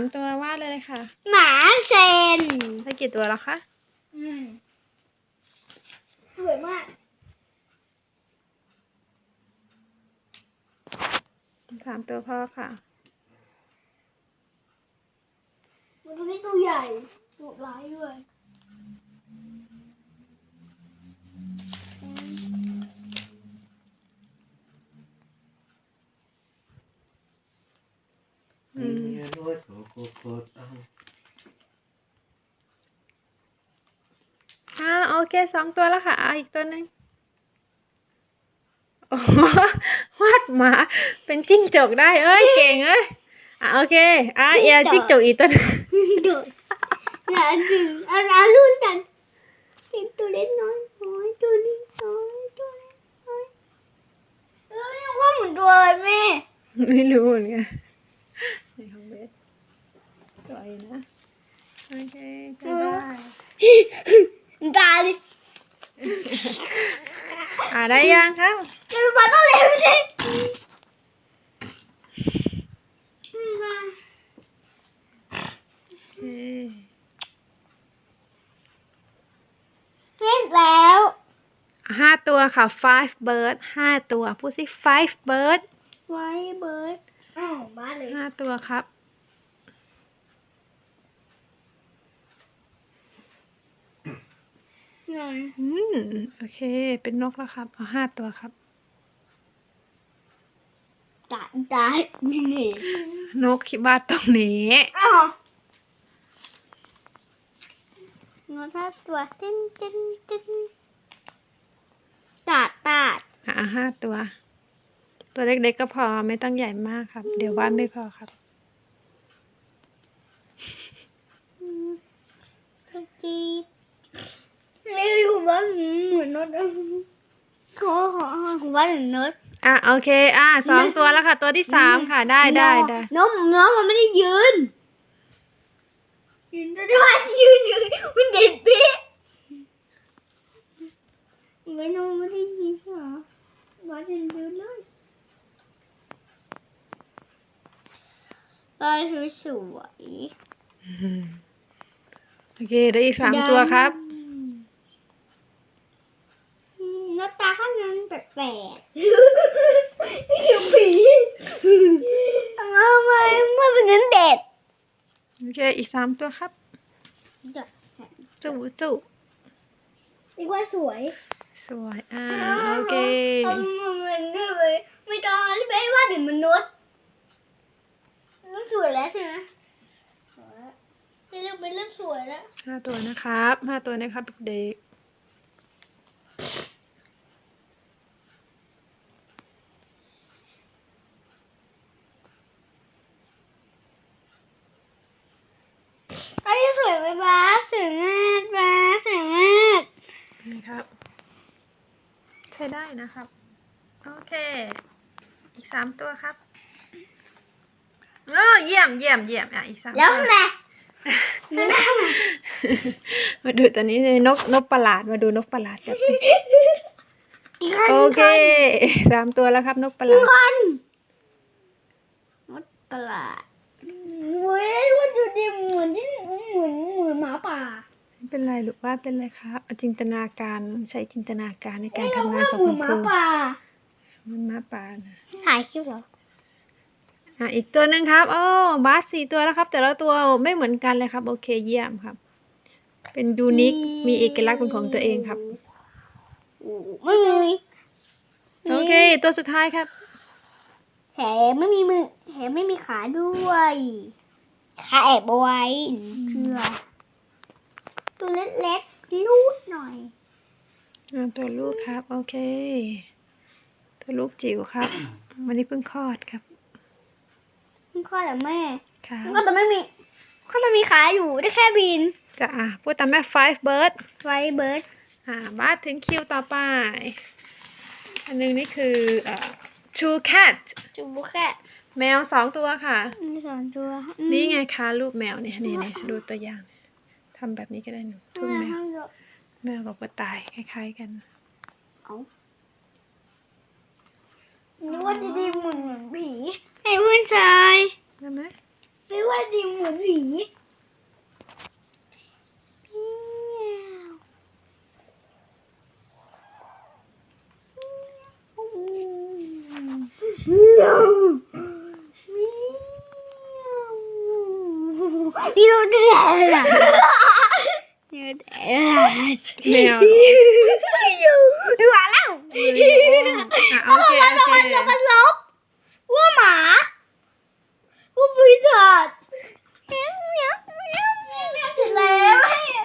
ามตัววาดเลยค่ะ หมาเซนได้กี่ตัวแล้วคะอืมสวยมากสามตัวพอค่ะมันตัวนี้ตัวใหญ่ดุร้ายด้วยอืม Nya luat kok kok tahu. อ่าโอเคสองตัวแล้วค่ะอะอีกตัวหนึ่งโอ้โหวาดหมาเป็นจิ้งจกได้ เอ้ยเก่งเอ้ยอะโอเคอะเอียจิ้งจกอีกตัวหนึงดุหนาดึงอาราลุ่นกันเป็นตัวเล็กน้อยน้อยตัวนี้น้อยตัวเล็กน้อยเออยังว่าเหมือนตัวแม่ไม่รู้เหมือนกัน ในของเบสสวยนะ โอเคใช้ได้ตาดิอะได้ยังครับมันมาต้องเร็วดิมาโอเคเล่นแล้วห้าตัวค่ะ five bird ห้าตัว พูดสิ five bird ไว้เบิร์ด อ้าวบ้าเลยห้าตัวครับไงอืม โอเค เป็นนกแล้วครับ เอาห้าตัวครับ ตาตานี่นกคิดว่าตรงนี้ อ้าวงอท่าตัวเต้นเต้นเต้นตาดตาดอะห้าตัว ตัวเล็กๆก็พอไม่ต้องใหญ่มากครับ เดี๋ยววาดไม่พอครับกะจีไม่รู้ว่าเหมือนนดขอขอขอว่าเหมือนนดอะโอเค อะสองตัวแล้วค่ะ ตัวที่สามค่ะ ได้ได้ได้น้องน้องมันไม่ได้ยืน ยืนแต่ว่ายืนอยู่มันเด็ดเป๊ะไม่น้องไม่ได้ยืนเหรอว่ายืนยืนเลย ลายสวยอืมโอเค ได้อีกสามตัวครับอืมหน้าตาข้างนั้นแปลกๆนี่คือผีทำไมมันเป็นนั้นเด็ดโอเคอีกสามตัวครับเด็ดสู้สู้เรียกว่าสวย สวย อ่า โอเคเอามันด้วยไม่ต้องไม่ว่าเดี๋ยวมันนุษย์มัน สวยแล้วใช่ไหมสวยแล้วเป็นเรื่องเป็นเรื่องสวยแล้วห้าตัวนะครับห้าตัวนะครับเด็กไอ้สวยไหมบ้าสวยมากบ้าสวยมากๆนี่ครับ ใช้ได้นะครับ โอเค อีกสามตัวครับ เออเยี่ยมเยี่ยมเยี่ยมอะอีกสามแล้วตัวแม่ มาดูตัวนี้เลยนกนกประหลาดมาดูนกประหลาดแบบนี้โอเคสามตัวแล้วครับ นกประหลาดคนมดประหลาดเว้ยว่าดูดิเหมือนที่เหมือนเหมือนหมาป่าไม่เป็นไรลูกว่าเป็นไรครับเอาจินตนาการใช้จินตนาการในการทำงานเอ้ยกับเหมืคุอนณหคมารูป่ามันมาป่านะ ถ่ายคลิปเหรอ อะอีกตัวหนึ่งครับโอ้บาสสี่ตัวแล้วครับ แต่ละตัวไม่เหมือนกันเลยครับ โอเคเยี่ยมครับ เป็นยูนิค มีเอกลักษณ์เป็นของตัวเองครับ ไม่มีโอเค ตัวสุดท้ายครับ แถมไม่มีมือแถมไม่มีขาด้วยขาแอบเอาไว้เชื่อตัวเล็กๆลูดหน่อยอ่าตัวลูกครับ โอเค ตัวลูกจิ๋วครับ วันนี้เพิ่งคลอดครับ มันก็แต่แม่ครับมันก็แต่ไม่มีก็จะมีขาอยู่ได้แค่บินจะอะพูดตามแม่ five bird ไฟเบิร์ดอ่าบาสถึงคิวต่อไป อันหนึงนี่คือเอ่อ two cat จูบุแค่แมวสองตัวค่ะ มีสองตัวนี่ไงคะรูปแมวเนี่ยนี่นี่ดูตัวอย่างทำแบบนี้ก็ได้หนูรูปแมวแมวกับกระต่ายคล้ายๆกันเอานึกว่าจะดีเหมือนผีให้ เพื่อนชายได้ไหมไม่ว่าดิเหมือนผีเมียวเมียวเมียวเดือดเมียวเดือดแมวอยู่ดูมาแล้วอะโอเคโอเคแล้วมันร้อง